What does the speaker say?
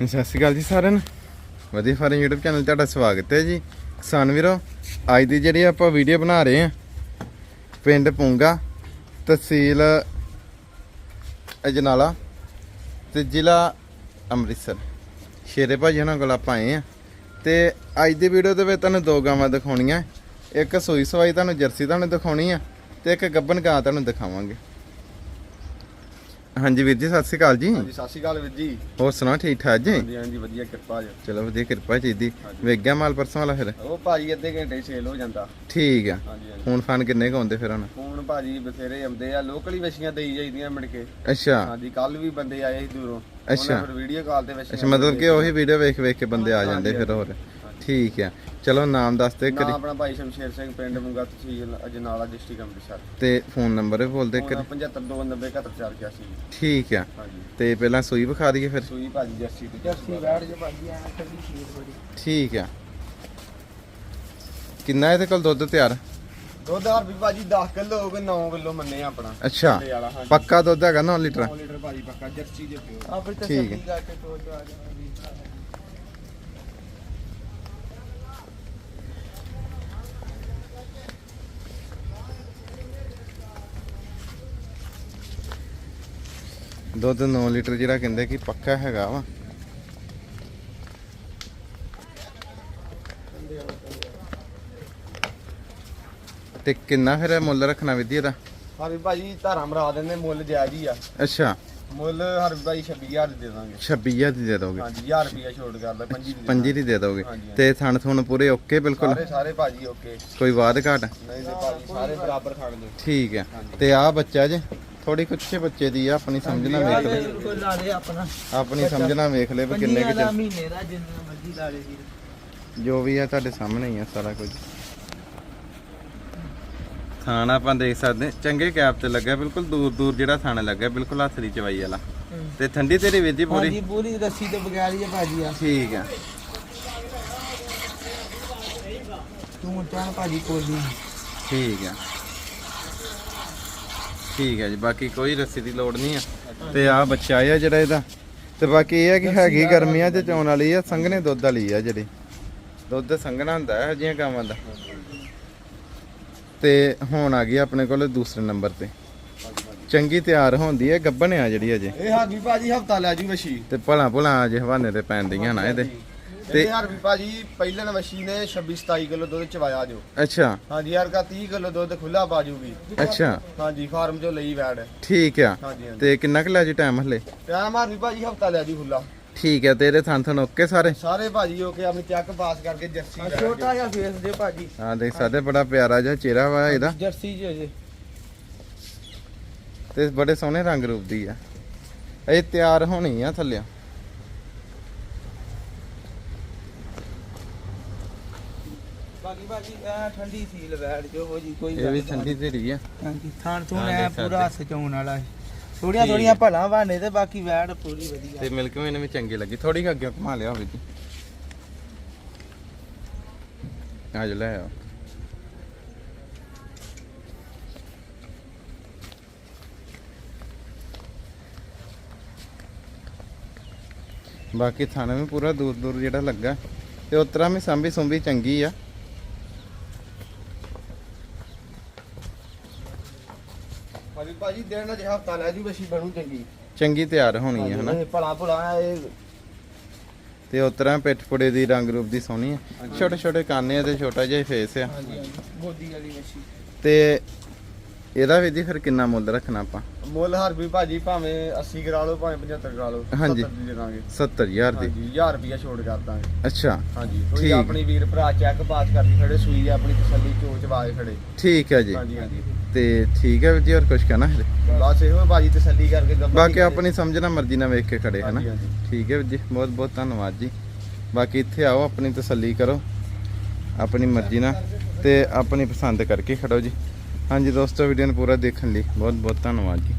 ਸਤਿ ਸ਼੍ਰੀ ਅਕਾਲ ਜੀ ਸਾਰਿਆਂ ਨੂੰ। ਵਧੀਆ ਫਾਰਮ YouTube ਚੈਨਲ 'ਤੇ ਤੁਹਾਡਾ ਸਵਾਗਤ ਹੈ ਜੀ। ਕਿਸਾਨ ਵੀਰੋ, ਅੱਜ ਦੀ ਜਿਹੜੀ ਆਪਾਂ ਵੀਡੀਓ ਬਣਾ ਰਹੇ ਹਾਂ, ਪਿੰਡ ਪੁੰਗਾ, ਤਹਿਸੀਲ ਅਜਨਾਲਾ ਤੇ ਜ਼ਿਲ੍ਹਾ ਅੰਮ੍ਰਿਤਸਰ। ਸ਼ੇਰੇ ਭਾਜੀ ਉਹਨਾਂ ਕੋਲ ਆਪਾਂ ਆਏ ਆ ਤੇ ਅੱਜ ਦੀ ਵੀਡੀਓ ਦੇ ਵਿੱਚ ਤੁਹਾਨੂੰ ਦੋ ਗਾਵਾਂ ਦਿਖਾਉਣੀਆਂ। ਇੱਕ ਸੂਈ ਸਵਾਈ ਤੁਹਾਨੂੰ ਜਰਸੀ ਤੁਹਾਨੂੰ ਦਿਖਾਉਣੀ ਆ ਤੇ ਇੱਕ ਗੱਬਨ ਗਾਂ ਤੁਹਾਨੂੰ ਦਿਖਾਵਾਂਗੇ। ਹਾਂਜੀ ਵੀਰ ਜੀ ਸਤਿ ਸ਼੍ਰੀ ਅਕਾਲ ਜੀ। ਹਾਂਜੀ ਸਤਿ ਸ਼੍ਰੀ ਅਕਾਲ ਵੀਰ ਜੀ। ਹੋਰ ਸੁਣਾਓ ਠੀਕ ਠਾਕ ਜੀ? ਹਾਂਜੀ ਹਾਂਜੀ ਵਧੀਆ ਕਿਰਪਾ ਜੀ। ਚਲੋ ਵਧੀਆ ਕਿਰਪਾ ਚਾਹੀਦੀ ਹਾਂਜੀ। ਵੇਖ ਗਿਆ ਮਾਲ ਪਰਸੋਂ ਵਾਲਾ ਫਿਰ? ਉਹ ਭਾਜੀ ਅੱਧੇ ਘੰਟੇ ਸੇਲ ਹੋ ਜਾਂਦਾ। ਠੀਕ ਆ। ਹਾਂਜੀ ਹਾਂਜੀ। ਫੋਨ ਫਾਨ ਕਿੰਨੇ ਕੁ ਆਉਂਦੇ ਫਿਰ ਹੁਣ? ਹੁਣ ਭਾਜੀ ਬਥੇਰੇ ਆਉਂਦੇ ਆ ਲੋਕਲ ਵਸ਼ੀਆਂ ਦੇਈ ਜਾਂਦੀਆਂ ਮਿਲ ਕੇ। ਅੱਛਾ। ਹਾਂਜੀ ਕੱਲ ਵੀ ਬੰਦੇ ਆਏ ਸੀ ਦੂਰੋਂ। ਅੱਛਾ। ਫਿਰ ਵੀਡੀਓ ਕਾਲ ਤੇ ਵਸ਼ੀਆਂ ਅੱਛਾ ਮਤਲਬ ਕਿ ਉਹੀ ਵੀਡੀਓ ਵੇਖ ਵੇਖ ਕੇ ਬੰਦੇ ਆ ਜਾਂਦੇ ਫਿਰ ਹੋਰ। ਠੀਕ ਆ। ਚਲੋ ਨਾਮ ਦੱਸ ਦੇ ਨਾ ਕਰੀ ਆਪਣਾ ਭਾਈ ਸ਼ਮਸ਼ੇਰ ਸਿੰਘ ਪਿੰਡ ਮੁੰਗਾ ਤਹਿਸੀਲ ਅਜਨਾਲਾ ਡਿਸਟ੍ਰਿਕਟ ਅੰਮ੍ਰਿਤਸਰ। ਤੇ ਫੋਨ ਨੰਬਰ ਵੀ ਬੋਲ ਦੇ ਕਰੀ 7529971481 ਠੀਕ ਆ। ਹਾਂਜੀ। ਤੇ ਪਹਿਲਾਂ ਸੂਈ ਵਿਖਾ ਦਈਏ ਫਿਰ। ਸੂਈ ਭਾਜੀ ਜਰਸੀ ਤੇ ਜਰਸੀ ਬੈਠ ਜੇ ਭਾਜੀ ਐ ਠੰਡੀ ਸ਼ੀਰ ਬੜੀ। ਠੀਕ ਆ। ਕਿੰਨਾ ਇਹਦੇ ਕੋਲ ਦੁੱਧ ਤਿਆਰ? ਦੁੱਧ ਹਰ ਵੀ ਭਾਜੀ 10 ਕਿਲੋ ਹੋ ਗਏ 9 ਕਿਲੋ ਮੰਨੇ ਆਪਣਾ। ਅੱਛਾ। ਤੇ ਵਾਲਾ ਹਾਂਜੀ। ਪੱਕਾ ਦੁੱਧ ਹੈਗਾ 9 ਲੀਟਰ? 9 ਲੀਟਰ ਭਾਜੀ ਪੱਕਾ ਜਰਸੀ ਦੇ ਪਿਓ। ਆਪੇ ਠੀਕ ਹੈ। ਤਸੱਲੀ ਕਰਕੇ ਤੋੜ ਆ ਜਾਣਾ ਦੁੱਧ 9 ਲੀਟਰ ਜਿਹੜਾ ਕਹਿੰਦੇ ਕਿ ਪੱਕਾ ਹੈਗਾ ਵਾ। ਤੇ ਕਿੰਨਾ ਫਿਰ ਇਹ ਮੁੱਲ ਰੱਖਣਾ ਵਿਧੀ ਇਹਦਾ? ਹਰ ਵੀ ਭਾਜੀ ਧਾਰਾਂ ਮਰਾ ਦਿੰਦੇ ਮੁੱਲ ਜਾਇਜ਼ ਹੀ ਆ। ਅੱਛਾ। ਮੁੱਲ ਹਰ ਭਾਈ 26000 ਦੇ ਦਾਂਗੇ। 26000 ਦੀ ਦੇ ਦੋਗੇ। ਹਾਂਜੀ 1000 ਰੁਪਿਆ ਛੋਟ ਕਰਦਾ ਪੰਜੀ ਦੀ ਪੰਜੀ ਦੀ ਦੇ ਦੋਗੇ। ਤੇ ਥਣ ਥੁਣ ਪੂਰੇ ਓਕੇ ਬਿਲਕੁਲ? ਸਾਰੇ ਸਾਰੇ ਭਾਜੀ ਓਕੇ। ਕੋਈ ਵਾਦ ਘਾਟ? ਨਹੀਂ ਤੇ ਭਾਜੀ ਸਾਰੇ ਬਰਾਬਰ ਖਾਣ ਦੇ ਠੀਕ ਹੈ। ਤੇ ਆ ਬੱਚਾ ਜੇ? ਥੋੜੀ ਕੁੱਛੇ ਬੱਚੇ ਦੀ ਆ ਆਪਣੀ ਸਮਝਣਾ ਵੇਖ ਲੈ। ਕੋਈ ਲਾ ਦੇ ਆਪਣਾ। ਆਪਣੀ ਸਮਝਣਾ ਵੇਖ ਲੈ ਵੀ ਕਿੰਨੇ ਕਿ ਦਾ ਮਹੀਨੇ ਦਾ ਜਿੰਨਾ ਮਰਜ਼ੀ ਲਾ ਦੇ ਵੀਰ। ਜੋ ਵੀ ਆ ਤੁਹਾਡੇ ਸਾਹਮਣੇ ਹੀ ਆ ਸਾਰਾ ਕੁਝ। ਥਾਣਾ ਆਪਾਂ ਦੇਖ ਸਕਦੇ ਹਾਂ। ਚੰਗੇ ਕੈਪ ਤੇ ਲੱਗਾ ਬਿਲਕੁਲ ਦੂਰ ਦੂਰ ਜਿਹੜਾ ਥਾਣਾ ਲੱਗਾ ਬਿਲਕੁਲ ਹੱਥ ਦੀ ਚਵਾਈ ਵਾਲਾ। ਤੇ ਠੰਡੀ ਤੇਰੀ ਵੀਰ ਜੀ ਪੂਰੀ? ਹਾਂਜੀ ਪੂਰੀ ਰੱਸੀ ਤੋਂ ਬਗੈਰ ਹੀ ਆ ਭਾਜੀ ਆ। ਠੀਕ ਆ। ਤੂੰ ਚਾਹ ਭਾਜੀ ਕੋਲੀ ਠੀਕ ਆ। ਠੀਕ ਹੈ ਜੀ ਬਾਕੀ ਕੋਈ ਰੱਸੀ ਦੀ ਲੋੜ ਨਹੀਂ ਆ। ਤੇ ਆ ਬੱਚਾ ਆ ਜਿਹੜਾ ਇਹਦਾ। ਤੇ ਬਾਕੀ ਇਹ ਆ ਕਿ ਹੈਗੀ ਗਰਮੀਆਂ 'ਚ ਚੋਣ ਵਾਲੀ ਆ ਸੰਘਣੇ ਦੁੱਧ ਵਾਲੀ ਆ ਜਿਹੜੀ। ਦੁੱਧ ਸੰਘਣਾ ਹੁੰਦਾ ਹੈ ਜਿਹੀਆਂ ਗਾਵਾਂ ਦਾ। ਤੇ ਹੁਣ ਆ ਗਈ ਆਪਣੇ ਕੋਲ ਦੂਸਰੇ ਨੰਬਰ ਤੇ। ਚੰਗੀ ਤਿਆਰ ਹੁੰਦੀ ਹੈ ਗੱਬਣ ਆ ਜਿਹੜੀ ਅਜੇ। ਇਹ ਹਾਗੀ ਭਾਜੀ ਹਫਤਾ ਲੈ ਜੂ ਵਸ਼ੀ ਤੇ ਭਲਾ ਭਲਾ ਅਜੇ ਹਵਾਨੇ ਤੇ ਪੈਂਦੀਆਂ ਨਾ ਇਹਦੇ। ਤੇ ਹਰ ਵੀ ਭਾਜੀ ਪਹਿਲਣ ਵਸ਼ੀ ਨੇ 26 27 ਕਿਲੋ ਦੁੱਧ ਚਵਾਇਆ ਜੋ। ਅੱਛਾ। ਹਾਂਜੀ ਯਾਰ ਕਾ 30 ਕਿਲੋ ਦੁੱਧ ਖੁੱਲਾ ਬਾਜੂਗੀ ਅੱਛਾ। ਹਾਂਜੀ ਫਾਰਮ ਚੋਂ ਲਈ ਵੈੜ। ਠੀਕ ਆ। ਹਾਂਜੀ ਹਾਂਜੀ। ਤੇ ਕਿੰਨਾ ਕੁ ਲੈ ਜੀ ਟਾਈਮ ਹਲੇ? ਟਾਈਮ ਹਰ ਵੀ ਭਾਜੀ ਹਫਤਾ ਲੈ ਜੂ ਖੁੱਲਾ ਠੀਕ ਹੈ ਤੇਰੇ ਥਣ ਥਣ ਓਕੇ ਸਾਰੇ? ਸਾਰੇ ਭਾਜੀ ਹੋ ਕੇ ਆਪਣੀ ਚੱਕ ਪਾਸ ਕਰਕੇ ਜਰਸੀ ਆ ਛੋਟਾ ਜਿਹਾ ਫੇਸ ਦੇ ਭਾਜੀ। ਆ ਦੇਖ ਸਕਦੇ ਬੜਾ ਪਿਆਰਾ ਜਿਹਾ ਚਿਹਰਾ ਵਾ ਇਹਦਾ। ਜਰਸੀ ਜੇ ਜੇ ਤੇ ਬੜੇ ਸੋਹਣੇ ਰੰਗ ਰੂਪ ਦੀ ਆ। ਇਹ ਤਿਆਰ ਹੋਣੀ ਆ ਥੱਲੇ ਬਾਕੀ ਭਾਜੀ ਐ ਠੰਡੀ ਸੀਲ ਬੈਠ ਜੋ ਹੋ ਜੀ ਕੋਈ ਇਹ ਵੀ। ਠੰਡੀ ਧੀਰੀ ਆ। ਹਾਂਜੀ ਥਾਣ ਤੋਂ ਹਾਂ, ਐ ਦੇਖ ਪੂਰਾ ਸਕਦੇ। ਸਚਾਉਣ ਵਾਲਾ ਹੈ ਥੋੜੀਆਂ ਠੀਕ ਥੋੜੀਆਂ ਹੈ। ਭਲਾ ਬਾਨੇ ਤੇ ਬਾਕੀ ਵੈੜ ਪੂਰੀ ਵਧੀਆ। ਤੇ ਮਿਲਕ ਵੀ ਇਹਨੂੰ ਵੀ ਚੰਗੀ ਲੱਗੀ। ਥੋੜੀ ਕੁ ਅੱਗੇ ਘੁਮਾ ਲਿਆ ਹੋਵੇ ਜੀ। ਆ ਜੋ ਲੈ ਆ। ਬਾਕੀ ਥਾਣਾ ਵੀ ਪੂਰਾ ਦੂਰ ਦੂਰ ਜਿਹੜਾ ਲੱਗਾ। ਤੇ ਉਤਰਾ ਵੀ ਸੰਭੀ ਸੁੰਭੀ ਚੰਗੀ ਆ। ਭਾਜੀ ਦਿਨ ਅਜੇ ਹਫਤਾ ਲੈ ਜੂ ਵਸ਼ੀ ਬਣੂ ਚੰਗੀ। ਚੰਗੀ ਤਿਆਰ ਹੋਣੀ ਹੈ ਹਨਾ? ਇਹ ਭਲਾ ਭਲਾ ਇਹ ਤੇ ਉਤਰਾ ਪਿੱਠ ਪੁੜੇ ਦੀ ਰੰਗ ਰੂਪ ਦੀ ਸੋਹਣੀ ਆ ਛੋਟੇ ਛੋਟੇ ਕਾਨੇ ਆ ਤੇ ਛੋਟਾ ਜਿਹਾ ਫੇਸ ਆ। ਹਾਂਜੀ ਹਾਂਜੀ। ਗੋਦੀ ਵਾਲੀ ਮੱਛੀ। ਤੇ ਇਹਦਾ ਵੀ ਜੀ ਫਿਰ ਕਿੰਨਾ ਮੁੱਲ ਰੱਖਣਾ ਆਪਾਂ? ਮੁੱਲ ਹਰ ਵੀ ਭਾਜੀ ਭਾਵੇਂ 80 ਕਰਾ ਲਓ ਭਾਵੇਂ 75 ਕਰਾ ਲਓ ਹਾਂਜੀ। 70 ਦੀ ਦੇ ਦਾਂਗੇ। 70000 ਦੀ। ਹਾਂਜੀ 1000 ਰੁਪਿਆ ਛੋੜ ਕਰ ਦਾਂਗੇ। ਅੱਛਾ ਹਾਂਜੀ ਠੀਕ। ਕੋਈ ਆਪਣੀ ਵੀਰ ਭਰਾ ਚੈੱਕ ਪਾਸ ਕਰਦੀ ਖੜੇ ਸੂਈ ਦੇ ਆਪਣੀ ਤਸੱਲੀ ਚੋਚ ਵਾਏ ਖੜੇ। ਠੀਕ ਹੈ ਜੀ। ਹਾਂਜੀ ਹਾਂਜੀ। ਤੇ ਠੀਕ ਹੈ ਵੀਰ ਜੀ ਹੋਰ ਕੁਝ ਕਹਿਣਾ ਹੈ? ਬਸ ਇਹੋ ਭਾਜੀ ਤਸੱਲੀ ਕਰਕੇ ਗੱਬਰ ਬਾਕੀ ਆਪਣੀ ਸਮਝ ਨਾਲ ਮਰਜ਼ੀ ਨਾਲ ਵੇਖ ਕੇ ਖੜੇ ਹਨਾ ਹਾਂਜੀ ਹਾਂਜੀ। ਠੀਕ ਹੈ ਵੀਰ ਜੀ ਬਹੁਤ ਬਹੁਤ ਧੰਨਵਾਦ ਜੀ। ਬਾਕੀ ਇੱਥੇ ਆਓ ਆਪਣੀ ਤਸੱਲੀ ਕਰੋ ਆਪਣੀ ਮਰਜ਼ੀ ਨਾਲ ਤੇ ਆਪਣੀ ਪਸੰਦ ਕਰਕੇ ਖੜੋ ਜੀ। ਹਾਂਜੀ ਦੋਸਤੋ ਵੀਡੀਓ ਨੂੰ ਪੂਰਾ ਦੇਖਣ ਲਈ ਬਹੁਤ ਬਹੁਤ ਧੰਨਵਾਦ ਜੀ।